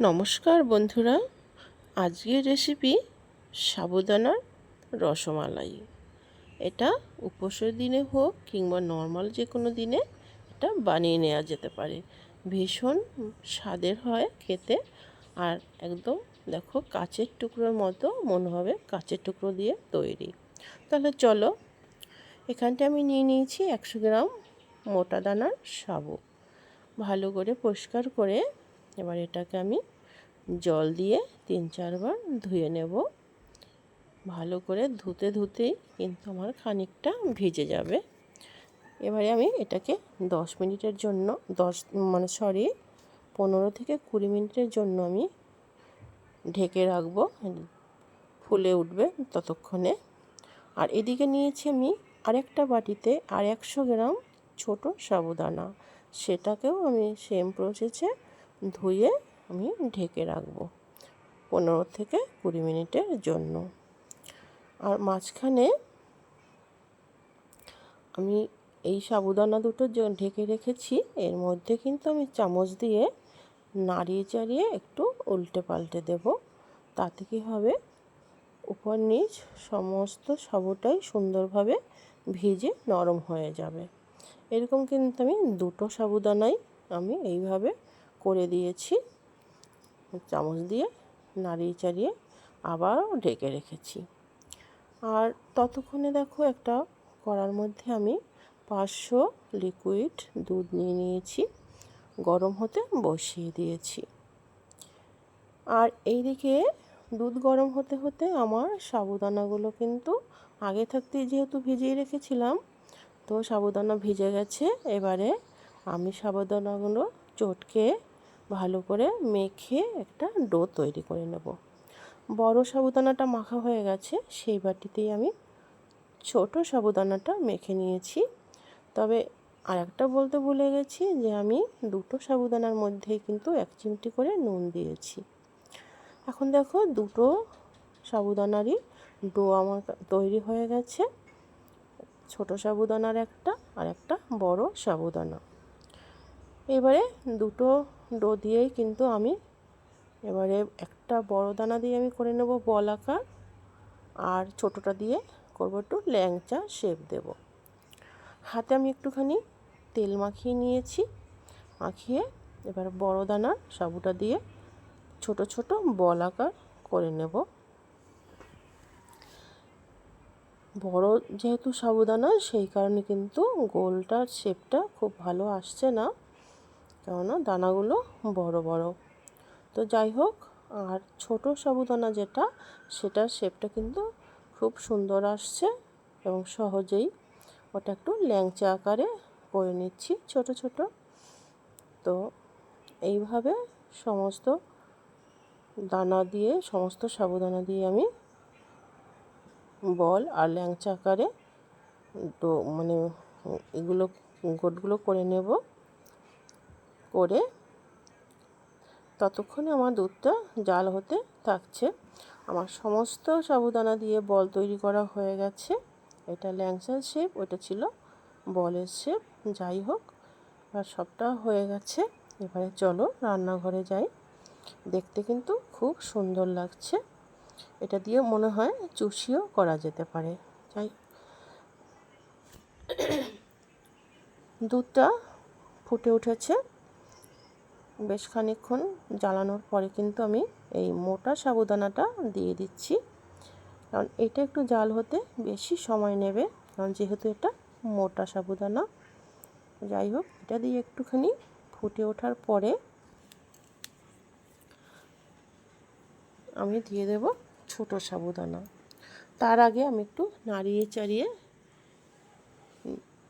নমস্কার বন্ধুরা। আজকের রেসিপি সাবুদানার রসমালাই। এটা উপোসের দিনে হোক কিংবা নর্মাল যে কোনো দিনে এটা বানিয়ে নেওয়া যেতে পারে। ভীষণ স্বাদের হয় খেতে। আর একদম দেখো কাচের টুকরোর মতো মনে হবে কাচের টুকরো দিয়ে তৈরি। তাহলে চলো, এখানটা আমি নিয়ে নিয়েছি একশো গ্রাম মোটা দানার সাবু। ভালো করে পরিষ্কার করে এবার এটাকে আমি জল দিয়ে তিন চারবার ধুয়ে নেব। ভালো করে ধুতে ধুতেই কিন্তু আমার খানিকটা ভিজে যাবে। এবারে আমি এটাকে দশ মিনিটের জন্য, দশ মানে সরি, পনেরো থেকে কুড়ি মিনিটের জন্য আমি ঢেকে রাখব। ফুলে উঠবে ততক্ষণে। আর এদিকে নিয়েছি আমি আরেকটা বাটিতে আর একশো গ্রাম ছোট সাবুদানা। সেটাকেও আমি সেম প্রসেসে ধুয়ে আমি ঢেকে রাখব পনেরো থেকে কুড়ি মিনিটের জন্য। আর মাঝখানে আমি এই সাবুদানা দুটো ঢেকে রেখেছি, এর মধ্যে কিন্তু আমি চামচ দিয়ে নাড়িয়ে চাড়িয়ে একটু উল্টে পাল্টে দেব। তাতে কী হবে? উপর নিচ সমস্ত সাবুটাই সুন্দরভাবে ভিজে নরম হয়ে যাবে। এরকম কিন্তু আমি দুটো সাবুদানাই আমি এইভাবে করে দিয়েছি। চামচ দিয়ে নাড়িয়ে চাড়িয়ে আবারও ঢেকে রেখেছি। আর ততক্ষণে দেখো একটা কড়ার মধ্যে আমি পাঁচশো লিকুইড দুধ নিয়ে নিয়েছি, গরম হতে বসিয়ে দিয়েছি। আর এইদিকে দুধ গরম হতে হতে আমার সাবুদানাগুলো কিন্তু আগে থাকতে যেহেতু ভিজিয়ে রেখেছিলাম, তো সাবুদানা ভিজে গেছে। এবারে আমি সাবুদানাগুলো চটকে ভালো করে মেখে একটা ডো তৈরি করে নেব। বড় সাবুদানাটা মাখা হয়ে গেছে, সেই বাটিতেই আমি ছোট সাবুদানাটা মেখে নিয়েছি। তবে আর একটা বলতে ভুলে গেছি যে আমি দুটো সাবুদানার মধ্যেই কিন্তু এক চিমটি করে নুন দিয়েছি। এখন দেখো দুটো সাবুদানারই ডো আমার তৈরি হয়ে গেছে, ছোট সাবুদানার একটা আর একটা বড় সাবুদানা। এবারে দুটো ডো দিয়েই কিন্তু আমি এবারে একটা বড় দানা দিয়ে আমি করে নেব বল আকার, আর ছোটোটা দিয়ে করব একটু ল্যাংচা শেপ দেব। হাতে আমি একটুখানি তেল মাখিয়ে নিয়েছি, মাখিয়ে এবার বড় দানা সাবুটা দিয়ে ছোট ছোট বল আকার করে নেব। বড় যেহেতু সাবুদানা সেই কারণে কিন্তু গোলটার শেপটা খুব ভালো আসছে না। কেননা দানাগুলো বড় বড়। তো যাই হোক, আর ছোট সাবুদানা যেটা, সেটার শেপটা কিন্তু খুব সুন্দর আসছে এবং সহজেই ওটা একটু ল্যাংচা আকারে করে নিচ্ছি ছোট ছোট। তো এইভাবে সমস্ত দানা দিয়ে, সমস্ত সাবুদানা দিয়ে আমি বল আর ল্যাংচা আকারে মানে এগুলো, গোটগুলো করে নেব। করে ততক্ষণে আমার দুধটা জাল হতে থাকছে। আমার সমস্ত সাবুদানা দিয়ে বল তৈরি করা হয়ে গেছে। এটা ল্যাংচার শেপ, ওটা ছিল বলের শেপ। যাই হোক আর সবটা হয়ে গেছে। এবারে চলো রান্নাঘরে যাই। দেখতে কিন্তু খুব সুন্দর লাগছে। এটা দিয়ে মনে হয় চুষিও করা যেতে পারে। যাই দুধটা ফুটে উঠেছে। বেশ খানিক্ষণ জ্বালানোর পরে কিন্তু আমি এই মোটা সাবুদানাটা দিয়ে দিচ্ছি। কারণ এটা একটু জাল হতে বেশি সময় নেবে, কারণ যেহেতু এটা মোটা সাবুদানা। যাই হোক, এটা দিয়ে একটুখানি ফুটে ওঠার পরে আমি দিয়ে দেব ছোট সাবুদানা। তার আগে আমি একটু নাড়িয়ে চাড়িয়ে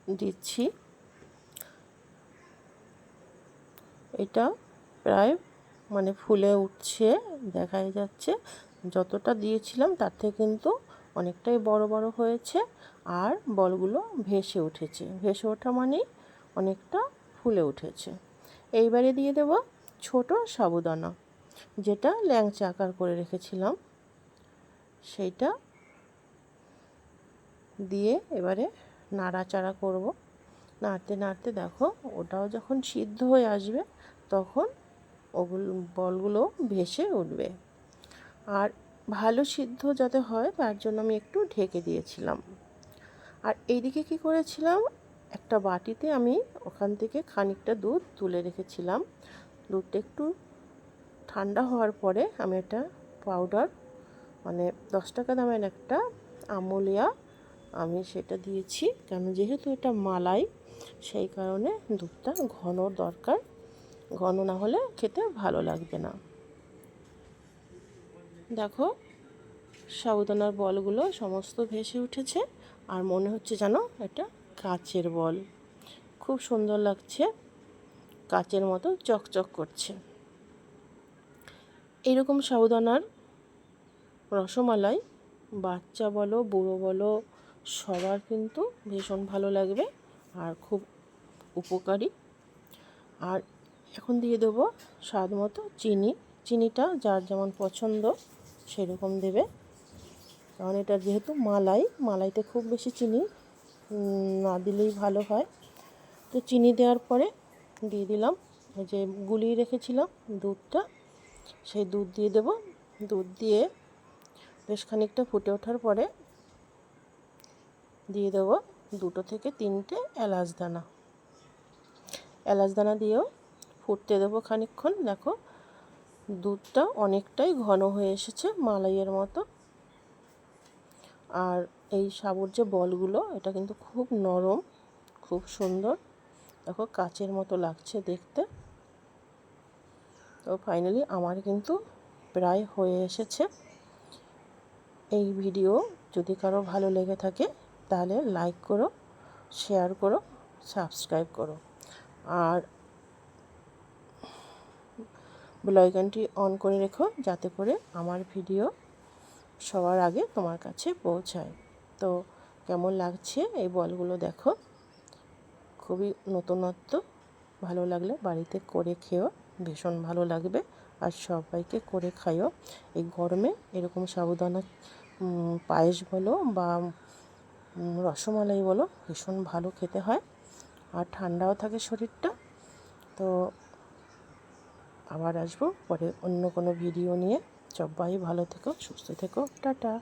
দিচ্ছি। এটা প্রায় মানে ফুলে উঠছে, দেখাই যাচ্ছে। যতটা দিয়েছিলাম তার থেকে কিন্তু অনেকটাই বড় বড় হয়েছে আর বলগুলো ভেসে উঠেছে। ভেসে ওঠা মানেই অনেকটা ফুলে উঠেছে। এইবারে দিয়ে দেব ছোট সাবুদানা, যেটা ল্যাংচা আকার করে রেখেছিলাম। সেইটা দিয়ে এবারে নাড়াচাড়া করব। নাড়তে নাড়তে দেখো ওটাও যখন সিদ্ধ হয়ে আসবে তখন ওগুলো, বলগুলো ভেসে উঠবে। আর ভালো সিদ্ধ যাতে হয়, তার জন্য আমি একটু ঢেকে দিয়েছিলাম। আর এইদিকে কি করেছিলাম, একটা বাটিতে আমি ওখান থেকে খানিকটা দুধ তুলে রেখেছিলাম। দুধটা একটু ঠান্ডা হওয়ার পরে আমি এটা পাউডার মানে দশ টাকা দামের একটা আমুলিয়া আমি সেটা দিয়েছি। কেন, যেহেতু এটা মালাই, সেই কারণে দুধটা ঘন দরকার। ঘন না হলে খেতে ভালো লাগবে না। দেখো, সাবুদানার বলগুলো সমস্ত ভেসে উঠেছে আর মনে হচ্ছে যেন এটা কাচের বল। খুব সুন্দর লাগছে, কাচের মতো চকচক করছে। এরকম সাবুদানার রসমালাই, বাচ্চা বলো, বুড়ো বলো, সবার কিন্তু ভীষণ ভালো লাগবে আর খুব উপকারী। আর এখন দিয়ে দেবো স্বাদ মতো চিনি। চিনিটা যার যেমন পছন্দ সেরকম দেবে। কারণ এটা যেহেতু মালাই, মালাইতে খুব বেশি চিনি না দিলেই ভালো হয়। তো চিনি দেওয়ার পরে দিয়ে দিলাম যে গুলিয়ে রেখেছিলাম দুধটা, সেই দুধ দিয়ে দেব। দুধ দিয়ে বেশ খানিকটা ফুটে ওঠার পরে দিয়ে দেব দুটো থেকে তিনটে এলাচ দানা। এলাচ দানা দিয়েও ফুটতে দেবো খানিকক্ষণ। দেখো, দুধটা অনেকটাই ঘন হয়ে এসেছে মালাইয়ের মতো। আর এই সাবুর যে বলগুলো, এটা কিন্তু খুব নরম, খুব সুন্দর। দেখো, কাচের মতো লাগছে দেখতে। তো ফাইনালি আমার কিন্তু প্রায় হয়ে এসেছে। এই ভিডিও যদি কারও ভালো লেগে থাকে, তাহলে লাইক করো, শেয়ার করো, সাবস্ক্রাইব করো। আর বেলাইকানটি অন করে রেখো যাতে করে আমার ভিডিও সবার আগে তোমার কাছে পৌঁছায়। তো কেমন লাগছে এই বলগুলো দেখো। খুবই নতুনত্ব, ভালো লাগলে বাড়িতে করে খেও, ভীষণ ভালো লাগবে। আর সবাইকে করে খাইও। এই গরমে এরকম সাবুদানা পায়েস বলো বা রসমালাই বলো ভীষণ ভালো খেতে হয়। আর ঠান্ডাও থাকে শরীরটা। তো আবার আসব। পরে অন্য কোনো ভিডিও নিয়ে। সবাই ভালো থেকো সুস্থ থেকো। টাটা।